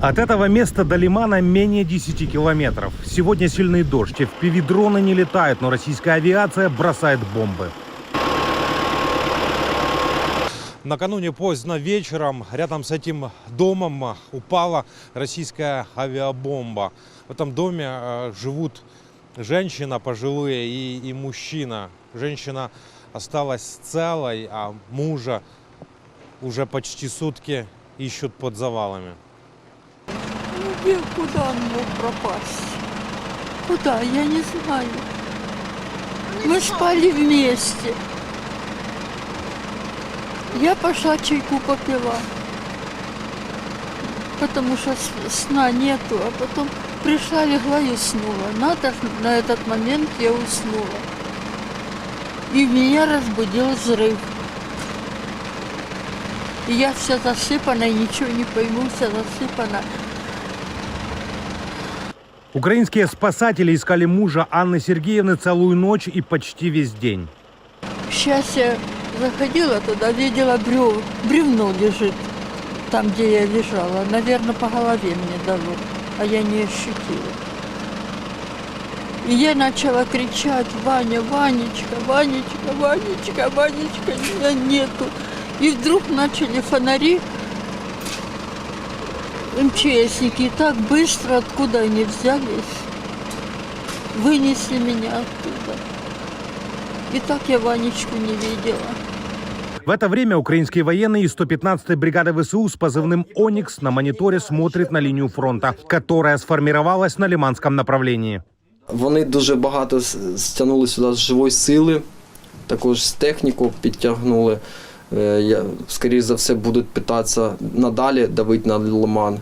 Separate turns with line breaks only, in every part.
От этого места до Лимана менее 10 километров. Сегодня сильный дождь, FPV-дроны не летают, но российская авиация бросает бомбы. Накануне поздно вечером рядом с этим домом упала российская авиабомба. В этом доме э, живут женщина пожилые и, и мужчина. Женщина осталась целой, а мужа уже почти сутки ищут под завалами.
Ну где, куда он мог пропасть? Куда? Я не знаю. Мы спали вместе. Я пошла чайку попила. Потому что сна нету, а потом пришла, легла и уснула. Надо на этот момент я уснула. И меня разбудил взрыв. И я вся засыпана, ничего не пойму, вся засыпана.
Украинские спасатели искали мужа Анны Сергеевны целую ночь и почти весь день.
Сейчас я заходила туда, видела брев, бревно лежит там, где я лежала. Наверное, по голове мне дало, а я не ощутила. И я начала кричать, Ваня, Ванечка, Ванечка, Ванечка, Ванечка, меня нету. И вдруг начали фонари, МЧСники, и так быстро, откуда они взялись, вынесли меня оттуда. И так я Ванечку не видела.
В это время украинские военные из 115-й бригады ВСУ с позывным «Оникс» на мониторе смотрят на линию фронта, которая сформировалась на Лиманском направлении.
Вони дуже багато с- стягнули сюди з живої сили, також з техніку підтягнули. Е, Я, скоріше за все, будуть питатися надалі давити на лиман.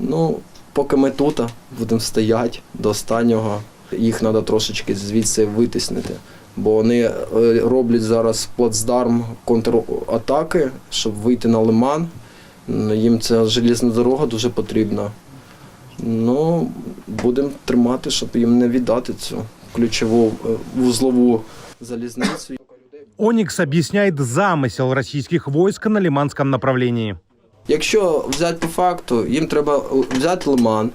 Ну, поки ми тут, будемо стояти до останнього. Їх треба трошечки звідси витиснити. Бо вони е, роблять зараз плацдарм контратаки, щоб вийти на лиман. Їм ця железна дорога дуже потрібна. Ну, будемо тримати, щоб їм не віддати цю ключову е, вузлову залізницю.
«Оникс» объясняет замысел российских войск на Лиманском направлении.
Якщо взяти по факту, їм треба взяти лиман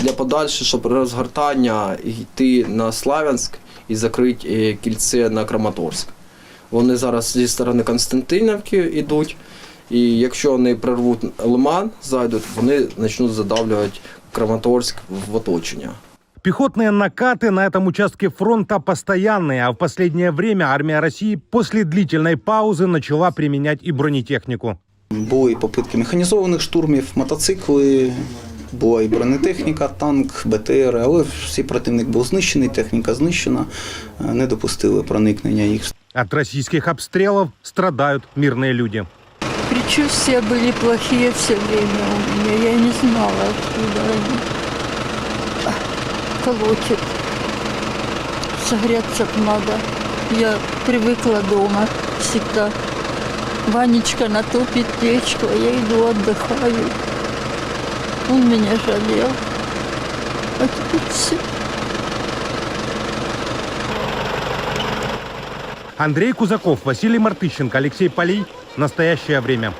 для подальшого, щоб розгортання йти на Славянськ і закрити е, кільце на Краматорськ. Вони зараз зі сторони Константинівки йдуть, і якщо вони прорвуть лиман, зайдуть, вони почнуть задавлювати Краматорськ в оточення.
Пехотные накаты на этом участке фронта постоянные, а в последнее время армия России после длительной паузы начала применять и бронетехнику.
Були і попитки механізованих штурмів, мотоцикли, була і бронетехніка, танк, БТР, але всі противник був знищений, техніка знищена, е, не допустили проникнення їх.
От российских обстрелов страдают мирные люди.
Предчувствия были плохие все время у меня. Я не знала, откуда они. Колотит. Согреться надо. Я привыкла дома всегда. Ванечка натопит печку, а я иду отдыхаю. Он меня жалел. А теперь все.
Андрей Кузаков, Василий Мартыщенко, Алексей Полей. Настоящее время.